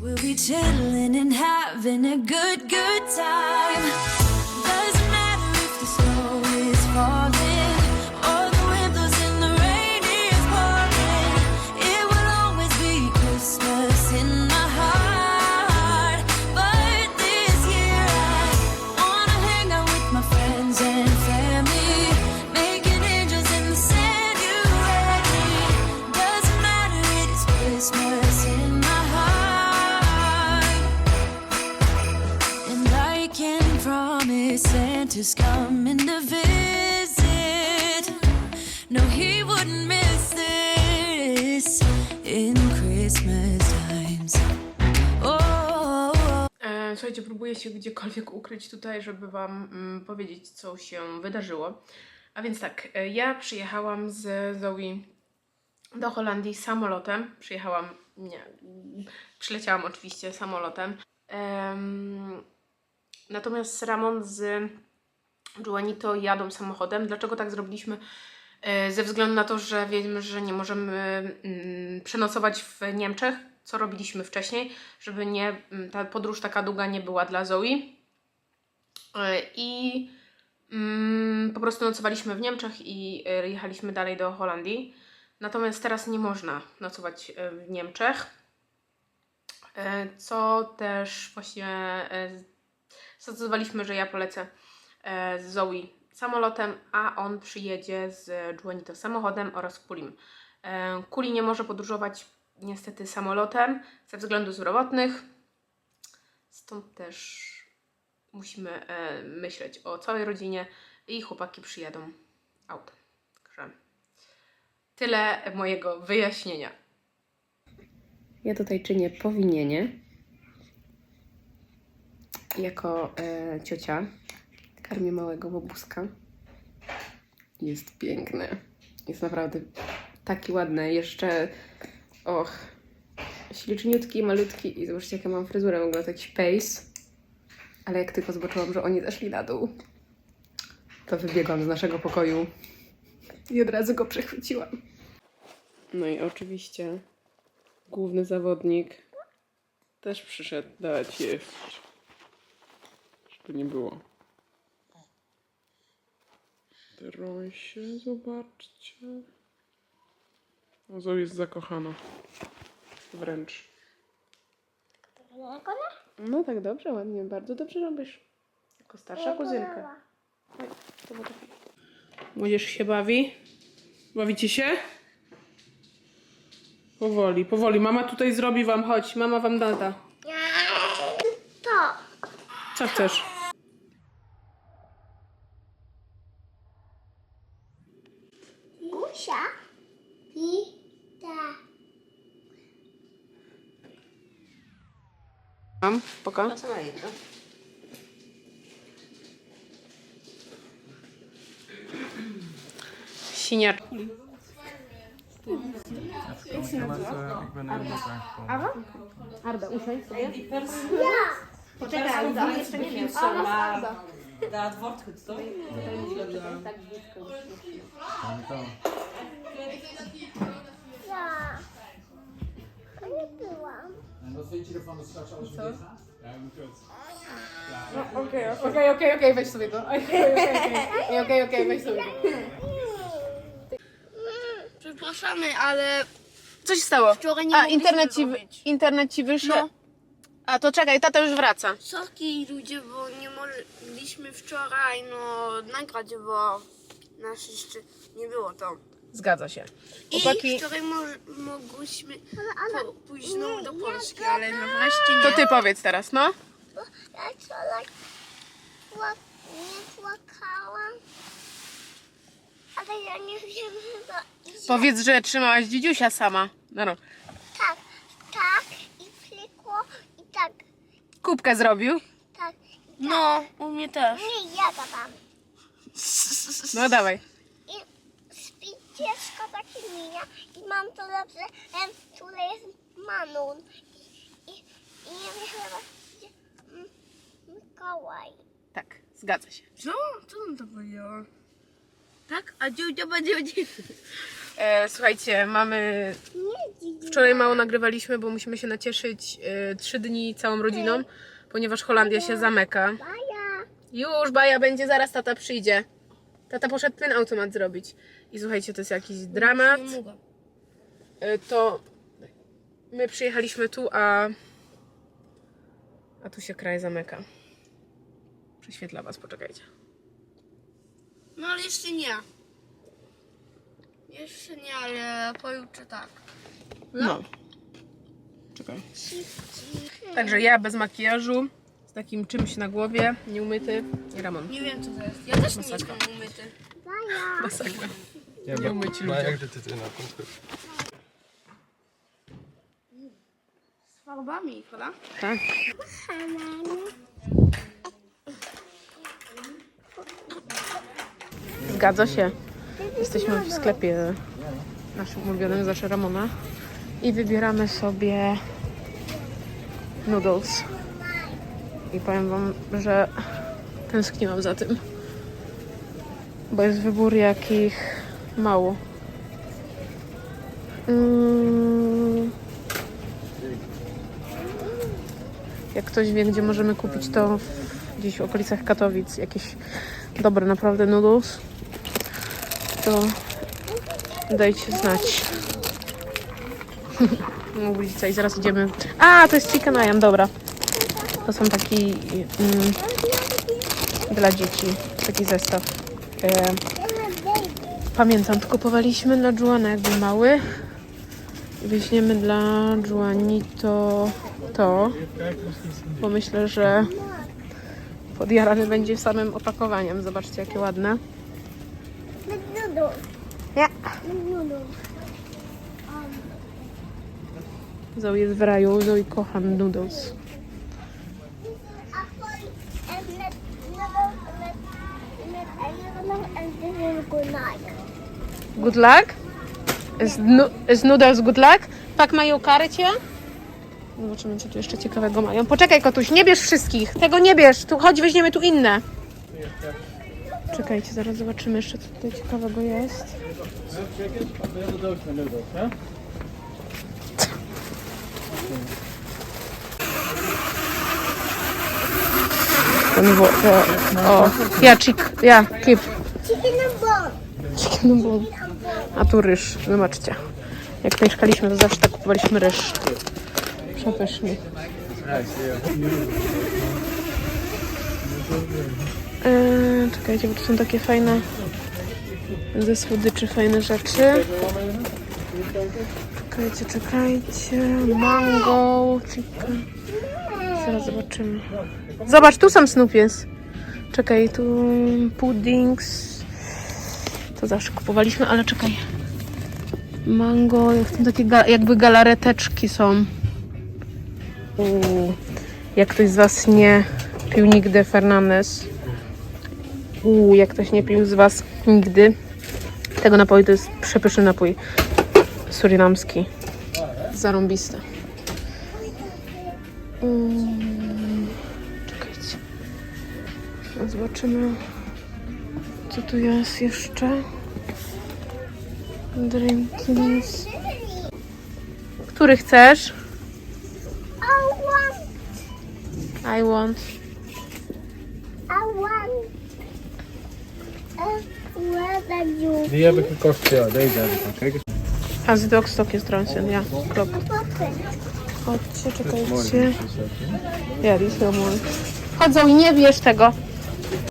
We'll be chilling and having a good, good time. Promise Santa's coming to visit. No, he wouldn't miss this in Christmas times. Oh. E, słuchajcie, próbuję się gdziekolwiek ukryć tutaj, żeby Wam mm, powiedzieć, co się wydarzyło. A więc tak, e, ja przyjechałam z Zoe do Holandii samolotem. Przyjechałam, nie, przyleciałam oczywiście samolotem. Em, natomiast Ramon z Juanito jadą samochodem. Dlaczego tak zrobiliśmy? E, Ze względu na to, że wiemy, że nie możemy mm, przenocować w Niemczech, co robiliśmy wcześniej, żeby nie, mm, ta podróż taka długa nie była dla Zoe. E, I mm, po prostu nocowaliśmy w Niemczech i e, jechaliśmy dalej do Holandii. Natomiast teraz nie można nocować w Niemczech, co też właśnie zdecydowaliśmy, że ja polecę e, z Zoe samolotem, a on przyjedzie z Juanito samochodem oraz Kulim. E, Kuli nie może podróżować niestety samolotem ze względów zdrowotnych, stąd też musimy e, myśleć o całej rodzinie i chłopaki przyjadą autem. Także tyle mojego wyjaśnienia. Ja tutaj czynię powinienie jako e, ciocia karmię małego bobuska. Jest piękny. Jest naprawdę taki ładny. Jeszcze, och, śliczniutki, malutki i zobaczcie jaka mam fryzurę, to jakiś pace. Ale jak tylko zobaczyłam, że oni zeszli na dół, to wybiegłam z naszego pokoju i od razu go przechwyciłam. No i oczywiście główny zawodnik też przyszedł dać jeść. Żeby nie było. Trosie, zobaczcie. O, Zoe jest zakochana. Wręcz. No tak dobrze, ładnie, bardzo dobrze robisz. Jako starsza kuzynka. Oj, to było takie. Młodzież się bawi? Bawicie się? Powoli, powoli. Mama tutaj zrobi wam, chodź. Mama wam nada. To. Co chcesz? Gusia. I ta. Mam, poka. Siniacz. Arda, usiądź sobie. Poczekaj, Arda, jeszcze nie wiem. Arda. Dat wordt goed, toch? Ja. A nie byłam. En wat vind je ervan dat straks alles weer dicht gaat? Ja, moet kut. Okej, okej, okej, okej, weź sobie to. Okej, okej, okej, okej, okej, weź sobie to. Przepraszamy, ale Co się stało? wczoraj nie A, mogliśmy internet ci, wy- robić. internet ci wyszedł? A to czekaj, tata już wraca. Sorki ludzie, bo nie mogliśmy wczoraj no nagrać, bo nas jeszcze nie było to. Zgadza się. I Chłopaki, wczoraj mo mogłyśmy po pójść znowu do Polski, ale no wreszcie nie. to ty powiedz teraz, no. Ja wczoraj płak- nie płakałam. Ale ja nie wiem chyba. Powiedz, że trzymałaś dzidziusia sama. No, no. Tak, tak i plikło tak, Kubkę zrobił. tak. No, u mnie też. Nie, ja gadam. No dawaj. I spidzieszko takie minia i mam to dobrze, em, które jest Manun. I, i, i nie wiem chyba, gdzie Mikołaj. Tak, zgadza się. Co? Co on to powiedziała? Tak? A dziudzia będzie E, słuchajcie, mamy. Wczoraj mało nagrywaliśmy, bo musimy się nacieszyć e, trzy dni całą rodziną, ponieważ Holandia się zamyka. Już, Baja będzie, zaraz tata przyjdzie. Tata poszedł ten automat zrobić. I słuchajcie, to jest jakiś dramat. E, To my przyjechaliśmy tu, a. A tu się kraj zamyka. Prześwietla was, poczekajcie. No ale jeszcze nie. Jeszcze nie, ale pojutrze tak. No. Czekaj. Także ja bez makijażu, z takim czymś na głowie, nieumyty i Ramon. Nie wiem co to jest. Ja też nie Masakra. jestem umyty. Masakra. Ja, Nie umyci ludzie. jak ty ty na końcu? Z farbami, prawda? Tak? Zgadza się. Jesteśmy w sklepie naszym ulubionym zawsze Ramona i wybieramy sobie noodles. I powiem wam, że tęskniłam za tym. Bo jest wybór jakich mało. Mm. Jak ktoś wie, gdzie możemy kupić to gdzieś w okolicach Katowic, jakieś dobre naprawdę noodles, to dajcie znać. Widzicie, i zaraz idziemy. A, to jest chicken Iron, dobra. To są taki mm, dla dzieci, taki zestaw. E, pamiętam, to kupowaliśmy dla Juana, jak był mały. Weźmiemy dla Juani to, to, bo myślę, że podjarany będzie samym opakowaniem. Zobaczcie, jakie ładne. McNoodles. Nie. McNoodles. Zoe jest w raju, Zoe kocha noodles. Good luck? Is, nu is noodles good luck? Pak mają karę cię? Zobaczymy, co tu jeszcze ciekawego mają. Poczekaj, kotuś, nie bierz wszystkich. Tego nie bierz. Tu chodź, weźmiemy tu inne. Czekajcie, zaraz zobaczymy jeszcze, co tutaj ciekawego jest. Ten wo- wo- o, ja, chick, ja, keep. Chicken and bone. Chicken and bone. A tu ryż, zobaczcie. Jak mieszkaliśmy, to zawsze tak kupowaliśmy ryż. Przepyszny. Eee, czekajcie, bo tu są takie fajne ze słodyczy fajne rzeczy. Czekajcie, czekajcie. Mango, chicken. Zaraz zobaczymy. Zobacz, tu sam Snoop jest. Czekaj, tu puddings. To zawsze kupowaliśmy, ale czekaj. Mango, jak to takie jakby galareteczki są. Uuu. Jak ktoś z Was nie pił nigdy Fernandez. Uuu, jak ktoś nie pił z Was nigdy tego napoju, to jest przepyszny napój surinamski. Zarąbiste. Mm, czekajcie. Zobaczymy, co tu jest jeszcze. Drinkings. Który chcesz? I want, I want. I want. Die heb ik gekocht, ja, deze heb ik. Kijk eens. As dog stock is drąsen, ja. Chodźcie, czekajcie. Ja, no more. Chodzą i nie bierz tego.